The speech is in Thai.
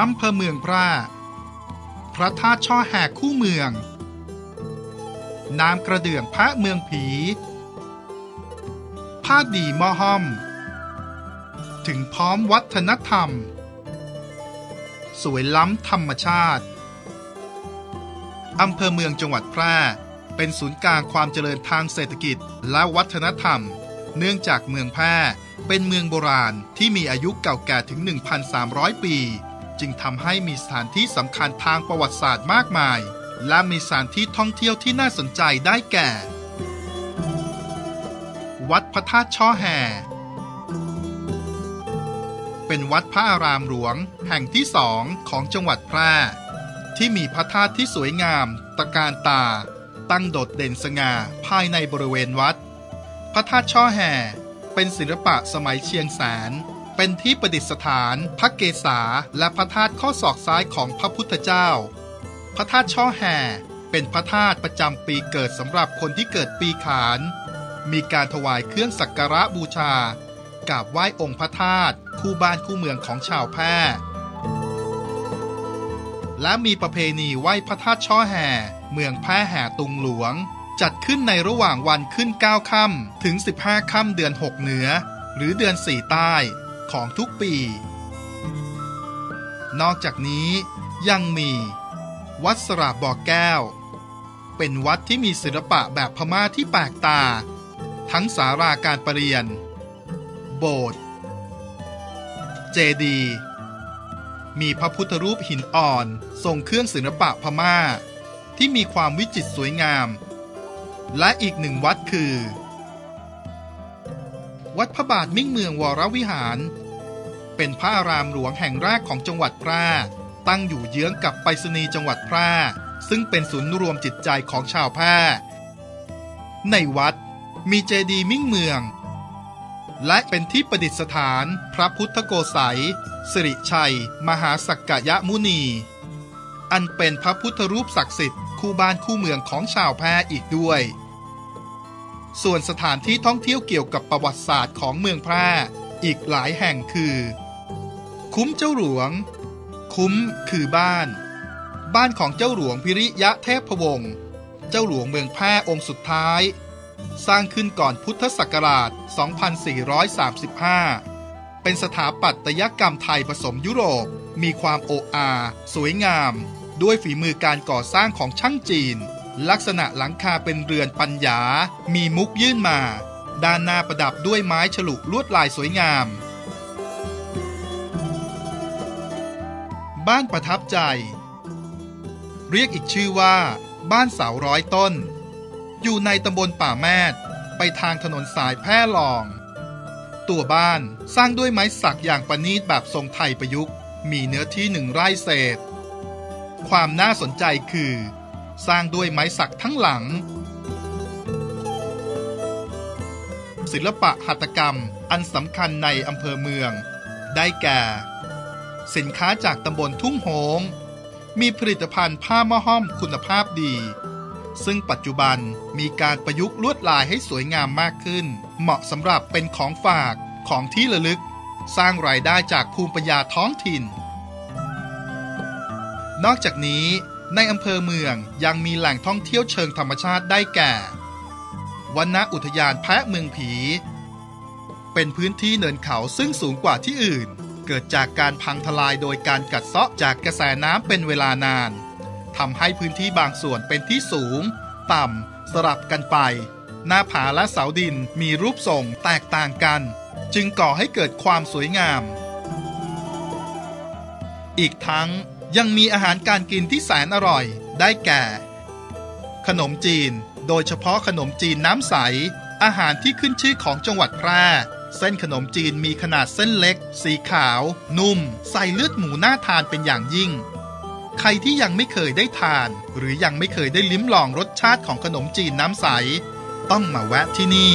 อำเภอเมืองแพร่พระธาตุช่อแหกคู่เมือง น้ำกระเดื่องพระเมืองผี ผ้าดีมอห้อม ถึงพร้อมวัฒนธรรม สวยล้ำธรรมชาติ อำเภอเมืองจังหวัดแพร่เป็นศูนย์กลางความเจริญทางเศรษฐกิจและวัฒนธรรม เนื่องจากเมืองแพร่เป็นเมืองโบราณที่มีอายุเก่าแก่ถึง 1,300 ปี จึงทำให้มีสถานที่สำคัญทางประวัติศาสตร์มากมาย และมีสถานที่ท่องเที่ยวที่น่าสนใจได้แก่ วัดพระธาตุช่อแห่ เป็นวัดพระอารามหลวง แห่งที่สองของจังหวัดแพร่ ที่มีพระธาตุที่สวยงาม ตะการตา ตั้งโดดเด่นสง่าภายในบริเวณวัด พระธาตุช่อแห่ เป็นศิลปะสมัยเชียงแสน เป็นที่ประดิษฐาน พระเกศาและพระธาตุข้อศอกซ้ายของพระพุทธเจ้า พระธาตุช่อแห่ เป็นพระธาตุประจำปีเกิดสำหรับคนที่เกิดปีขาน มีการถวายเครื่องสักการะบูชากราบไหว้องค์พระธาตุคู่บ้านคู่เมืองของชาวแพร่และมีประเพณีไหว้พระธาตุช่อแห่ เมืองแพร่แห่ตุงหลวง จัดขึ้นในระหว่างวันขึ้น 9 ค่ำถึง 15 ค่ำเดือน 6 เหนือ หรือเดือน 4 ใต้ ของทุกปี นอกจากนี้ยังมี วัดสระบ่อแก้ว เป็นวัดที่มีศิลปะแบบพม่าที่แปลกตา ทั้งสาราการประเรียน โบสถ์เจดีย์มีพระพุทธรูปหินอ่อนทรงเครื่องศิลปะพม่า ที่มีความวิจิตรสวยงาม และอีกหนึ่งวัดคือ วัดพระบาทมิ่งเมืองวรวิหาร เป็นพระอารามหลวงแห่งแรกของจังหวัดแพร่ ตั้งอยู่เยื้องกับไปรษณีย์จังหวัดแพร่ ซึ่งเป็นศูนย์รวมจิตใจของชาวแพร่ ในวัดมีเจดีย์มิ่งเมือง และเป็นที่ประดิษฐานพระพุทธโกษัย สิริชัย มหาสักกยมุนี อันเป็นพระพุทธรูปศักดิ์สิทธิ์คู่บ้านคู่เมืองของชาวแพร่อีกด้วย ส่วนสถานที่ท่องเที่ยวเกี่ยวกับประวัติศาสตร์ของเมืองแพร่อีกหลายแห่งคือ คุ้มเจ้าหลวง คุ้มคือบ้าน บ้านของเจ้าหลวงพิริยะเทพวงศ์เจ้าหลวงเมืองแพร่องค์สุดท้าย สร้างขึ้นก่อนพุทธศักราช 2435 เป็นสถาปัตยกรรมไทยผสมยุโรป มีความโออาสวยงาม ด้วยฝีมือการก่อสร้างของช่างจีน ลักษณะหลังคาเป็นเรือนปัญญา มีมุกยื่นมา ด้านหน้าประดับด้วยไม้ฉลุลวดลายสวยงาม บ้านประทับใจ เรียกอีกชื่อว่า บ้านเสาร้อยต้น อยู่ในตำบลป่าแมดไปทางถนนสายแพร่หลอง ตัวบ้านสร้างด้วยไม้สักอย่างประณีตแบบทรงไทยประยุกต์ มีเนื้อที่หนึ่งไร่เศษ ความน่าสนใจคือ สร้างด้วยไม้สักทั้งหลัง ศิลปะหัตถกรรมอันสำคัญในอำเภอเมือง ได้แก่ สินค้าจากตำบลทุ่งโฮงมีผลิตภัณฑ์ผ้ามะห้อมคุณภาพดี ซึ่งปัจจุบันมีการประยุกต์ลวดลายให้สวยงามมากขึ้น เหมาะสำหรับเป็นของฝากของที่ระลึก สร้างรายได้จากภูมิปัญญาท้องถิ่น นอกจากนี้ในอำเภอเมืองยังมีแหล่งท่องเที่ยวเชิงธรรมชาติได้แก่วันณอุทยานแพะเมืองผี เป็นพื้นที่เนินเขาซึ่งสูงกว่าที่อื่น เกิดจากการพังทลายโดยการกัดเซาะจากกระแสน้ำเป็นเวลานานทำให้พื้นที่บางส่วนเป็นที่สูง ต่ำ สลับกันไป หน้าผาและเสาดินมีรูปทรงแตกต่างกัน จึงก่อให้เกิดความสวยงาม อีกทั้งยังมีอาหารการกินที่แสนอร่อย ได้แก่ ขนมจีน โดยเฉพาะขนมจีนน้ำใส อาหารที่ขึ้นชื่อของจังหวัดแพร่ เส้นขนมจีนมีขนาดเส้นเล็ก สีขาว นุ่ม ใส่เลือดหมูน่าทานเป็นอย่างยิ่ง ใครที่ยังไม่เคยได้ทาน หรือยังไม่เคยได้ลิ้มลองรสชาติของขนมจีนน้ำใส ต้องมาแวะที่นี่